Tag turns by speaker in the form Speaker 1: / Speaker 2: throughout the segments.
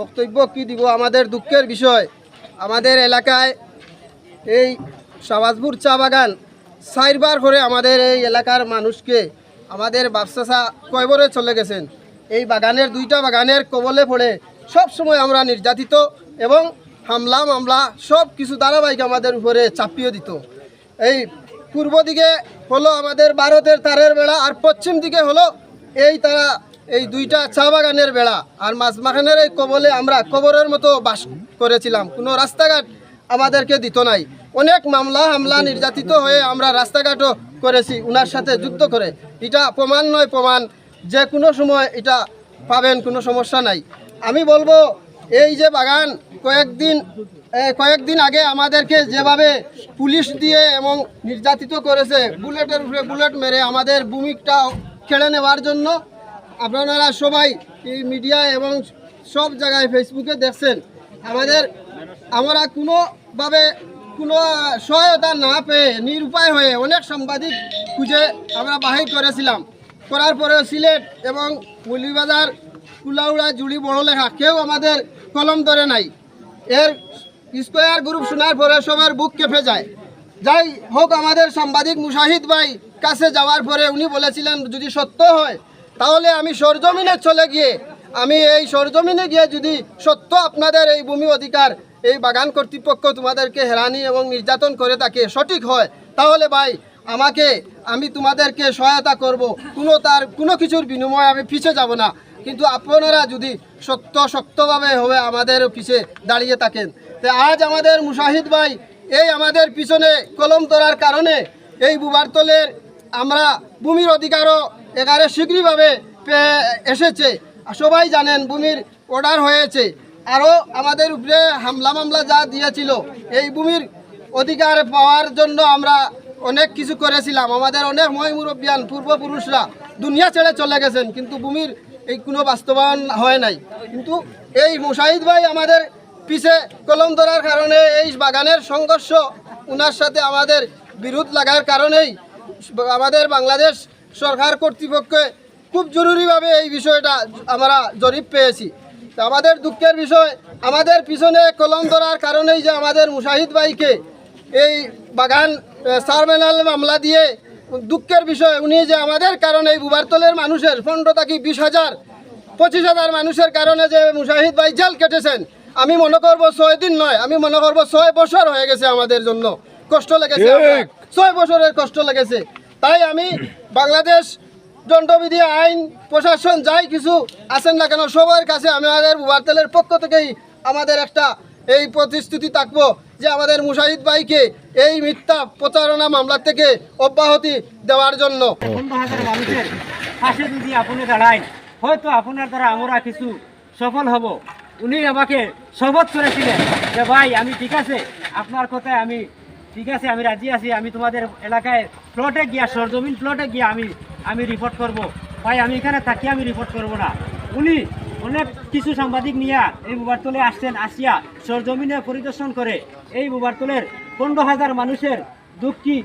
Speaker 1: বক্তব্য কি দিব? আমাদের দুঃখের বিষয়। আমাদের এলাকায় এই শাহবাজপুর চা বাগান চারবার করে আমাদের এই এলাকার মানুষকে আমাদের ব্যবসা কয়বরে চলে গেছেন। এই বাগানের দুইটা বাগানের কবলে পড়ে সব সময় আমরা নির্যাতিত এবং হামলা, মামলা সব কিছু ধারাবাহিক আমাদের উপরে চাপিয়ে দিত। এই পূর্ব দিকে হলো আমাদের ভারতের তারের বেড়া আর পশ্চিম দিকে হলো এই তারা এই দুইটা চা বাগানের বেড়া আর মাঝমাখানের এই কবলে আমরা কবরের মতো বাস করেছিলাম। কোনো রাস্তাঘাট আমাদেরকে দিত নাই। অনেক মামলা, হামলা নির্যাতিত হয়ে আমরা রাস্তাঘাটও করেছি উনার সাথে যুদ্ধ করে। এটা প্রমাণ নয়, প্রমাণ যে কোনো সময় এটা পাবেন, কোনো সমস্যা নাই। আমি বলব, এই যে বাগান কয়েকদিন কয়েকদিন আগে আমাদেরকে যেভাবে পুলিশ দিয়ে এবং নির্যাতিত করেছে, বুলেটের উপরে বুলেট মেরে আমাদের ভূমিকটা কেড়ে নেওয়ার জন্য আপনারা সবাই এই মিডিয়া এবং সব জায়গায় ফেসবুকে দেখছেন, আমাদের, আমরা কোনোভাবে, কোনো সহায়তা না পেয়ে নিরুপায় হয়ে অনেক সাংবাদিক খুঁজে আমরা বাহির করেছিলাম। করার পরে সিলেট এবং মৌলিবাজার কুলাউড়া, জুড়ি বড় লেখা কেউ আমাদের কলম ধরে নাই। এর স্কোয়ার গ্রুপ শোনার পরে সবার বুক কেঁপে যায়। যাই হোক, আমাদের সাংবাদিক মুশাহিদ ভাই কাছে যাওয়ার পরে উনি বলেছিলেন, যদি সত্য হয় তাহলে আমি সরজমিনে চলে গিয়ে, আমি এই সরজমিনে গিয়ে যদি সত্য আপনাদের এই ভূমি অধিকার, এই বাগান কর্তৃপক্ষ তোমাদেরকে হেরানি এবং নির্যাতন করে থাকে সঠিক হয়, তাহলে ভাই আমাকে, আমি তোমাদেরকে সহায়তা করব। কোনো তার, কোনো কিছুর বিনিময়ে আমি পিছে যাব না। কিন্তু আপনারা যদি সত্য শক্তভাবে হবে আমাদের পিছে দাঁড়িয়ে থাকেন। তো আজ আমাদের মুশাহিদ ভাই এই আমাদের পিছনে কলম তোলার কারণে এই বুবারতলের আমরা ভূমির অধিকারও এগারে শীঘ্রভাবে পে- এসেছে। সবাই জানেন ভূমির অর্ডার হয়েছে। আরও আমাদের উপরে হামলা মামলা যা দিয়েছিল, এই ভূমির অধিকার পাওয়ার জন্য আমরা অনেক কিছু করেছিলাম। আমাদের অনেক ময় মুরব্বিয়ান পূর্বপুরুষরা দুনিয়া ছেড়ে চলে গেছেন, কিন্তু ভূমির এই কোনো বাস্তবায়ন হয় নাই। কিন্তু এই মুশাহিদ ভাই আমাদের পিছে কলম ধরার কারণে এই বাগানের সংঘর্ষ ওনার সাথে আমাদের বিরোধ লাগার কারণেই আমাদের বাংলাদেশ সরকার কর্তৃপক্ষে খুব জরুরিভাবে এই বিষয়টা আমরা জরিপ পেয়েছি। তো আমাদের দুঃখের বিষয় আমাদের পিছনে কলম ধরার কারণেই যে আমাদের মুশাহিদ ভাইকে এই বাগান সারমেনাল মামলা দিয়ে দুঃখের বিষয় উনি যে আমাদের কারণে এই বুবারতলের মানুষের পনেরো থাকি বিশ হাজার পঁচিশ হাজার মানুষের কারণে যে মুশাহিদ ভাই জেল কেটেছেন আমি মনে করব ছয় দিন নয় আমি মনে করব ছয় বছর হয়ে গেছে আমাদের জন্য কষ্ট লেগেছে ছয় বছরের কষ্ট লেগেছে। তাই আমি বাংলাদেশ দণ্ডবিধি আইন, প্রশাসন যাই কিছু আছেন না কেন, সবার কাছে আমি আমাদের বুবারতেলের পক্ষ থেকেই আমাদের একটা এই প্রতিশ্রুতি থাকব যে আমাদের মুশাহিদ ভাইকে এই মিথ্যা প্রচারণা মামলা থেকে অব্যাহতি দেওয়ার জন্য।
Speaker 2: দাঁড়ায় হয়তো আপনার দ্বারা আমরা কিছু সফল হব। উনি আমাকে শপথ করেছিলেন যে, ভাই, আমি ঠিক আছে, আপনার কথায় আমি ঠিক আছে, আমি রাজি আছি। আমি তোমাদের এলাকায় প্লটে গিয়া, সরজমিন প্লটে গিয়া আমি আমি রিপোর্ট করব। ভাই, আমি এখানে থাকি, আমি রিপোর্ট করব না। উনি অনেক কিছু সাংবাদিক নিয়ে এই মুবারতলে আসছেন, আসিয়া সরজমিনে পরিদর্শন করে। এই মুবারতলের পনেরো হাজার মানুষের দুঃখী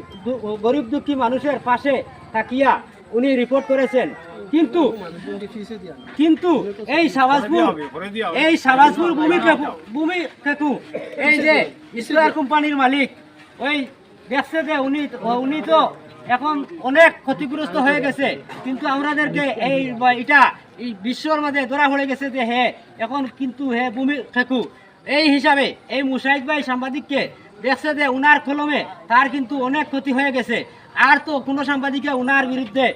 Speaker 2: গরিব দুঃখী মানুষের পাশে তাকিয়া উনি রিপোর্ট করেছেন। কিন্তু কিন্তু এই সাবাজপুর এই সাবাজপুর ভূমি ভূমি এই যে ইসলার কোম্পানির মালিক ওই দেখছে যে উনি উনি তো এখন অনেক ক্ষতিগ্রস্ত হয়ে গেছে। কিন্তু আমাদেরকে এই এটা, এই বিশ্বর মাঝে ধরা পড়ে গেছে যে হে, এখন কিন্তু হে ভূমি খেকু। এই হিসাবে এই মুশাহিদ ভাই সাংবাদিককে দেখছে যে উনার কলমে তার কিন্তু অনেক ক্ষতি হয়ে গেছে। আর তো কোনো সাংবাদিকে উনার বিরুদ্ধে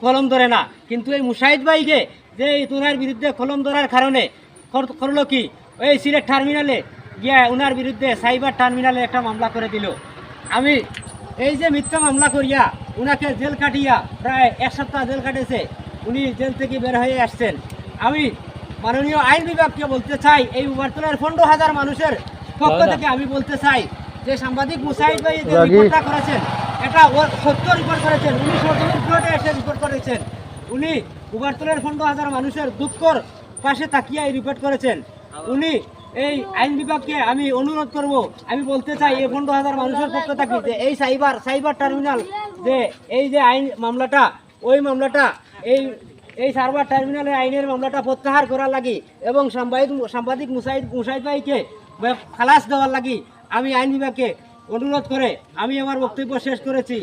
Speaker 2: কলম ধরে না। কিন্তু এই মুশাহিদ ভাইকে যে তোনার বিরুদ্ধে কলম ধরার কারণে কর- করল কি? ওই সিলেট টার্মিনালে গিয়া উনার বিরুদ্ধে সাইবার টার্মিনালে একটা মামলা করে দিল। আমি এই যে মিথ্যা মামলা করিয়া উনাকে জেল কাটিয়া প্রায় এক সপ্তাহ জেল কাটেছে উনি জেল থেকে বের হয়ে আসছেন। আমি মাননীয় আইন বিভাগকে বলতে চাই এই উবারতলার পনেরো হাজার মানুষের পক্ষ থেকে আমি বলতে চাই যে সাংবাদিক মুসাহিদ ভাই যে রিপোর্টটা করেছেন এটা সত্য রিপোর্ট করেছেন উনি সরকারি কোর্টে এসে রিপোর্ট করেছেন। উনি উবারতলের পনেরো হাজার মানুষের দুঃখর পাশে তাকিয়ে এই রিপোর্ট করেছেন। উনি এই আইন বিভাগকে আমি অনুরোধ করব, আমি বলতে চাই, এই পনেরো হাজার মানুষের পক্ষ থাকি যে এই সাইবার সাইবার টার্মিনাল, যে এই যে আইন মামলাটা, ওই মামলাটা, এই এই সার্ভার টার্মিনালের আইনের মামলাটা প্রত্যাহার করার লাগি এবং সাংবাদিক সাংবাদিক মুসাইদ মুসাইদ ভাইকে খালাস দেওয়ার লাগি আমি আইন বিভাগকে অনুরোধ করে আমি আমার বক্তব্য শেষ করেছি।